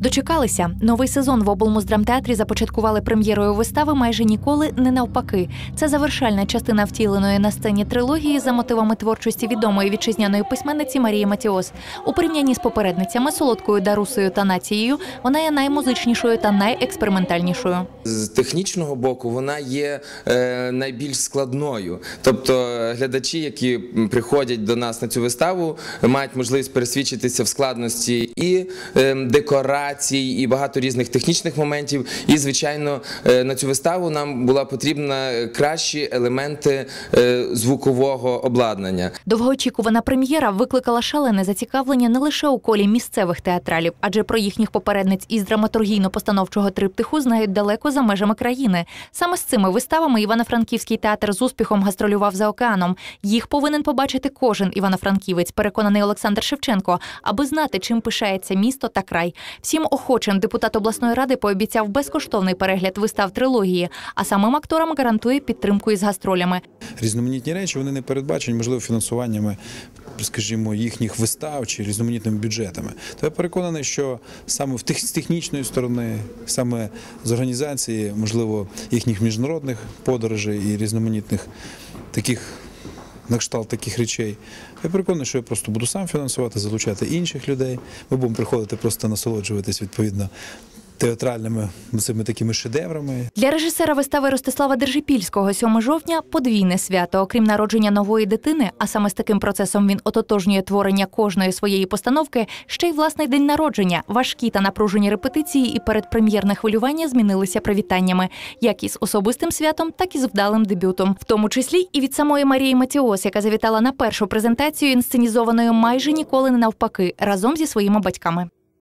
Дочекалися новий сезон в облмуздрамтеатрі започаткували прем'єрою вистави майже ніколи не навпаки. Це завершальна частина втіленої на сцені трилогії за мотивами творчості відомої вітчизняної письменниці Марії Матіос. У порівнянні з попередницями солодкою Дарусою та нацією вона є наймузичнішою та найекспериментальнішою. З технічного боку вона є е, найбільш складною. Тобто е, глядачі, які приходять до нас на цю виставу, мають можливість пересвідчитися в складності і е, декорацій, і багато різних технічних моментів. І, звичайно, е, на цю виставу нам була потрібна кращі елементи е, звукового обладнання. Довгоочікувана прем'єра викликала шалене зацікавлення не лише у колі місцевих театралів, адже про їхніх попередниць із драматургійно-постановчого триптиху знають далеко за межами країни. Саме з цими виставами Івано-Франківський театр з успіхом гастролював за океаном. Їх повинен побачити кожен івано-франківець, переконаний Олександр Шевченко, аби знати, чим пишається місто та край. Всім охочим депутат обласної ради пообіцяв безкоштовний перегляд вистав трилогії, а самим акторам гарантує підтримку із гастролями. різноманітні речі вони не передбачені, можливо, фінансуваннями, скажімо, їхніх вистав чи різноманітними бюджетами. То я переконаний, що саме в тех- з технічної сторони, саме з організації, можливо, їхніх міжнародних подорожей і різноманітних таких. На кшталт таких речей. Я переконаний, що я просто буду сам фінансувати, залучати інших людей. Ми будемо приходити просто насолоджуватись відповідно театральними цими такими шедеврами, Для режисера вистави Ростислава Держипільського 7 жовтня подвійне свято. Окрім народження нової дитини, а саме з таким процесом він ототожнює творення кожної своєї постановки, ще й власний день народження. Важкі та напружені репетиції і передпрем'єрне хвилювання змінилися привітаннями, як із особистим святом, так і з вдалим дебютом, в тому числі і від самої Марії Матіос, яка завітала на першу презентацію інсценізованою майже ніколи не навпаки разом зі своїми батьками.